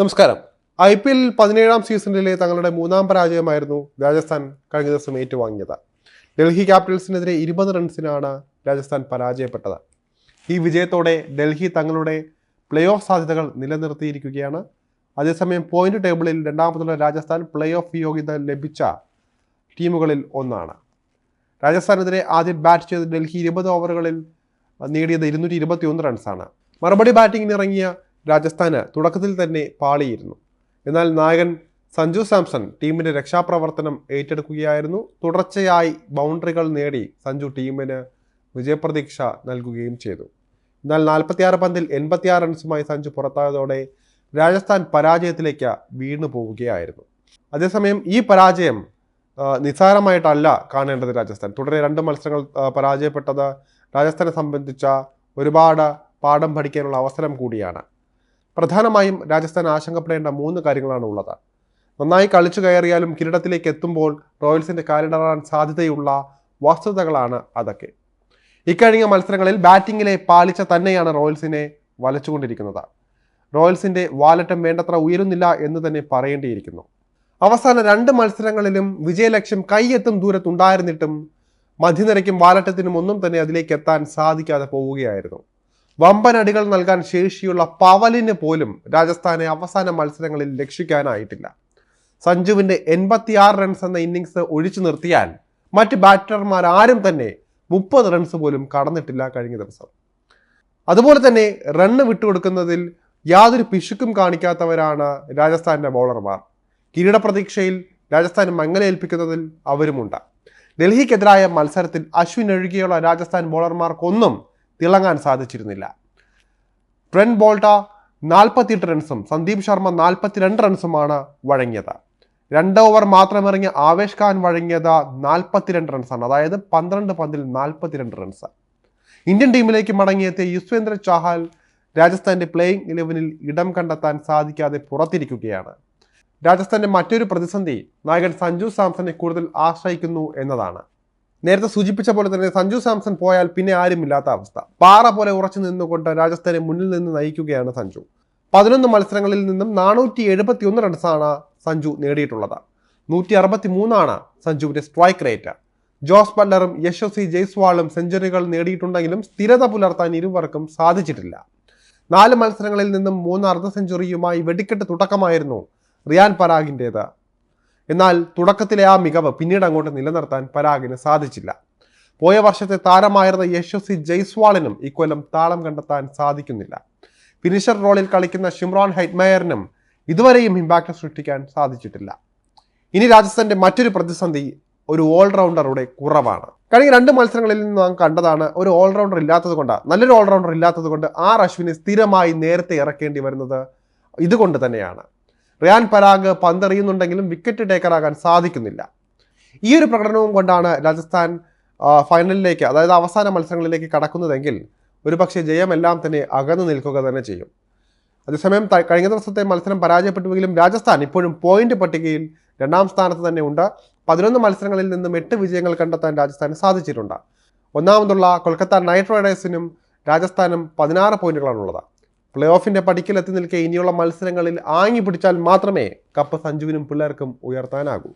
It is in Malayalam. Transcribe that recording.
നമസ്കാരം. ഐ പി എൽ പതിനേഴാം സീസണിലെ തങ്ങളുടെ മൂന്നാം പരാജയമായിരുന്നു രാജസ്ഥാൻ കഴിഞ്ഞ ദിവസം ഏറ്റുവാങ്ങിയത്. ഡൽഹി ക്യാപിറ്റൽസിനെതിരെ ഇരുപത് റൺസിനാണ് രാജസ്ഥാൻ പരാജയപ്പെട്ടത്. ഈ വിജയത്തോടെ ഡൽഹി തങ്ങളുടെ പ്ലേ ഓഫ് സാധ്യതകൾ നിലനിർത്തിയിരിക്കുകയാണ്. അതേസമയം പോയിന്റ് ടേബിളിൽ രണ്ടാമതുള്ള രാജസ്ഥാൻ പ്ലേ ഓഫ് യോഗ്യത ലഭിച്ച ടീമുകളിൽ ഒന്നാണ്. രാജസ്ഥാനെതിരെ ആദ്യം ബാറ്റ് ചെയ്ത ഡൽഹി ഇരുപത് ഓവറുകളിൽ നേടിയത് ഇരുന്നൂറ്റി ഇരുപത്തി ഒന്ന് റൺസാണ്. മറുപടി ബാറ്റിങ്ങിന് ഇറങ്ങിയ രാജസ്ഥാന് തുടക്കത്തിൽ തന്നെ പാളിയിരുന്നു. എന്നാൽ നായകൻ സഞ്ജു സാംസൺ ടീമിന്റെ രക്ഷാപ്രവർത്തനം ഏറ്റെടുക്കുകയായിരുന്നു. തുടർച്ചയായി ബൗണ്ടറികൾ നേടി സഞ്ജു ടീമിന് വിജയപ്രതീക്ഷ നൽകുകയും ചെയ്തു. എന്നാൽ നാൽപ്പത്തിയാറ് പന്തിൽ എൺപത്തിയാറ് റൺസുമായി സഞ്ജു പുറത്തായതോടെ രാജസ്ഥാൻ പരാജയത്തിലേക്ക് വീണു പോവുകയായിരുന്നു. അതേസമയം ഈ പരാജയം നിസ്സാരമായിട്ടല്ല കാണേണ്ടത് രാജസ്ഥാൻ. തുടരെ രണ്ട് മത്സരങ്ങൾ പരാജയപ്പെട്ടത് രാജസ്ഥാനെ സംബന്ധിച്ച ഒരുപാട് പാഠം പഠിക്കാനുള്ള അവസരം കൂടിയാണ്. പ്രധാനമായും രാജസ്ഥാൻ ആശങ്കപ്പെടേണ്ട മൂന്ന് കാര്യങ്ങളാണ് ഉള്ളത് നന്നായി കളിച്ചു കയറിയാലും കിരീടത്തിലേക്ക് എത്തുമ്പോൾ റോയൽസിന്റെ കാലിടറാൻ സാധ്യതയുള്ള വസ്തുതകളാണ് അതൊക്കെ. ഇക്കഴിഞ്ഞ മത്സരങ്ങളിൽ ബാറ്റിങ്ങിലെ പാളിച്ച തന്നെയാണ് റോയൽസിനെ വലച്ചുകൊണ്ടിരിക്കുന്നത്. റോയൽസിന്റെ വാലറ്റം വേണ്ടത്ര ഉയരുന്നില്ല എന്ന് തന്നെ പറയേണ്ടിയിരിക്കുന്നു. അവസാന രണ്ട് മത്സരങ്ങളിലും വിജയലക്ഷ്യം കൈയെത്തും ദൂരത്തുണ്ടായിരുന്നിട്ടും മധ്യനിരയ്ക്കും വാലറ്റത്തിനും ഒന്നും തന്നെ അതിലേക്ക് എത്താൻ സാധിക്കാതെ പോവുകയായിരുന്നു. വമ്പൻ അടികൾ നൽകാൻ ശേഷിയുള്ള പവലിന് പോലും രാജസ്ഥാനെ അവസാന മത്സരങ്ങളിൽ രക്ഷിക്കാനായിട്ടില്ല. സഞ്ജുവിന്റെ എൺപത്തിയാറ് റൺസ് എന്ന ഇന്നിങ്സ് ഒഴിച്ചു നിർത്തിയാൽ മറ്റ് ബാറ്റർമാർ ആരും തന്നെ മുപ്പത് റൺസ് പോലും കടന്നിട്ടില്ല കഴിഞ്ഞ ദിവസം. അതുപോലെ തന്നെ റണ്ണ് വിട്ടുകൊടുക്കുന്നതിൽ യാതൊരു പിശുക്കും കാണിക്കാത്തവരാണ് രാജസ്ഥാന്റെ ബൗളർമാർ കിരീടപ്രതീക്ഷയിൽ രാജസ്ഥാൻ മങ്ങലേൽപ്പിക്കുന്നതിൽ അവരുമുണ്ട്. ഡൽഹിക്കെതിരായ മത്സരത്തിൽ അശ്വിൻ ഒഴികെയുള്ള രാജസ്ഥാൻ ബൗളർമാർക്കൊന്നും തിളങ്ങാൻ സാധിച്ചിരുന്നില്ല. ട്രെൻ ബോൾട്ട നാൽപ്പത്തിയെട്ട് റൺസും സന്ദീപ് ശർമ്മ നാൽപ്പത്തിരണ്ട് റൺസുമാണ് വഴങ്ങിയത്. രണ്ട് ഓവർ മാത്രം ഇറങ്ങിയ ആവേശ് ഖാൻ വഴങ്ങിയത് നാൽപ്പത്തിരണ്ട് റൺസാണ്. അതായത് പന്ത്രണ്ട് പന്തിൽ നാൽപ്പത്തിരണ്ട് റൺസ്. ഇന്ത്യൻ ടീമിലേക്ക് മടങ്ങിയെത്തിയ യുസ്വേന്ദ്ര ചാഹൽ രാജസ്ഥാന്റെ പ്ലേയിങ് ഇലവനിൽ ഇടം കണ്ടെത്താൻ സാധിക്കാതെ പുറത്തിരിക്കുകയാണ്. രാജസ്ഥാന്റെ മറ്റൊരു പ്രതിസന്ധി നായകൻ സഞ്ജു സാംസനെ കൂടുതൽ ആശ്രയിക്കുന്നു എന്നതാണ്. നേരത്തെ സൂചിപ്പിച്ച പോലെ തന്നെ സഞ്ജു സാംസൺ പോയാൽ പിന്നെ ആരുമില്ലാത്ത അവസ്ഥ. പാറ പോലെ ഉറച്ചു നിന്നുകൊണ്ട് രാജസ്ഥാനെ മുന്നിൽ നിന്ന് നയിക്കുകയാണ് സഞ്ജു. പതിനൊന്ന് മത്സരങ്ങളിൽ നിന്നും നാനൂറ്റി എഴുപത്തി ഒന്ന് റൺസാണ് സഞ്ജു നേടിയിട്ടുള്ളത്. നൂറ്റി അറുപത്തി മൂന്നാണ് സഞ്ജുവിന്റെ സ്ട്രൈക്ക് റേറ്റ്. ജോസ് ബല്ലറും യശസ്വി ജയ്സ്വാളും സെഞ്ചുറികൾ നേടിയിട്ടുണ്ടെങ്കിലും സ്ഥിരത പുലർത്താൻ ഇരുവർക്കും സാധിച്ചിട്ടില്ല. നാല് മത്സരങ്ങളിൽ നിന്നും മൂന്ന് അർദ്ധ സെഞ്ചുറിയുമായി വെടിക്കെട്ട് തുടക്കമായിരുന്നു റിയാൻ പരാഗിന്റേത് എന്നാൽ തുടക്കത്തിലെ ആ മികവ് പിന്നീട് അങ്ങോട്ട് നിലനിർത്താൻ പരാഗിന് സാധിച്ചില്ല. പോയ വർഷത്തെ താരമായിരുന്ന യശസ്വി ജയ്സ്വാളിനും ഇക്കൊല്ലം താളം കണ്ടെത്താൻ സാധിക്കുന്നില്ല. ഫിനിഷർ റോളിൽ കളിക്കുന്ന ഷിംറോൺ ഹൈറ്റ്മയറിനും ഇതുവരെയും ഇമ്പാക്റ്റ് സൃഷ്ടിക്കാൻ സാധിച്ചിട്ടില്ല. ഇനി രാജസ്ഥാന്റെ മറ്റൊരു പ്രതിസന്ധി ഒരു ഓൾറൗണ്ടറുടെ കുറവാണ്. കഴിഞ്ഞ രണ്ട് മത്സരങ്ങളിൽ നിന്ന് നാം കണ്ടതാണ് ഒരു ഓൾറൗണ്ടർ ഇല്ലാത്തത് കൊണ്ട് നല്ലൊരു ഓൾറൗണ്ടർ ഇല്ലാത്തത് കൊണ്ട് ആർ അശ്വിനെ സ്ഥിരമായി നേരത്തെ ഇറക്കേണ്ടി വരുന്നത് ഇതുകൊണ്ട് തന്നെയാണ്. റിയാൻ പരാഗ് പന്തെറിയുന്നുണ്ടെങ്കിലും വിക്കറ്റ് ടേക്കറാകാൻ സാധിക്കുന്നില്ല. ഈ ഒരു പ്രകടനവും കൊണ്ടാണ് രാജസ്ഥാൻ ഫൈനലിലേക്ക് അതായത് അവസാന മത്സരങ്ങളിലേക്ക് കടക്കുന്നതെങ്കിൽ ഒരുപക്ഷെ ജയമെല്ലാം തന്നെ അകന്നു നിൽക്കുക തന്നെ ചെയ്യും. അതേസമയം കഴിഞ്ഞ ദിവസത്തെ മത്സരം പരാജയപ്പെട്ടുവെങ്കിലും രാജസ്ഥാൻ ഇപ്പോഴും പോയിന്റ് പട്ടികയിൽ രണ്ടാം സ്ഥാനത്ത് തന്നെ ഉണ്ട്. പതിനൊന്ന് മത്സരങ്ങളിൽ നിന്നും എട്ട് വിജയങ്ങൾ കണ്ടെത്താൻ രാജസ്ഥാന് സാധിച്ചിട്ടുണ്ട്. ഒന്നാമതുള്ള കൊൽക്കത്ത നൈറ്റ് റൈഡേഴ്സിനും രാജസ്ഥാനും പതിനാറ് പോയിന്റുകളാണുള്ളത് പ്ലേ ഓഫിന്റെ പടിക്കലെത്തി നിൽക്കെ ഇനിയുള്ള മത്സരങ്ങളിൽ ആങ്ങി പിടിച്ചാൽ മാത്രമേ കപ്പ് സഞ്ജുവിനും പിള്ളേർക്കും ഉയർത്താനാകൂ.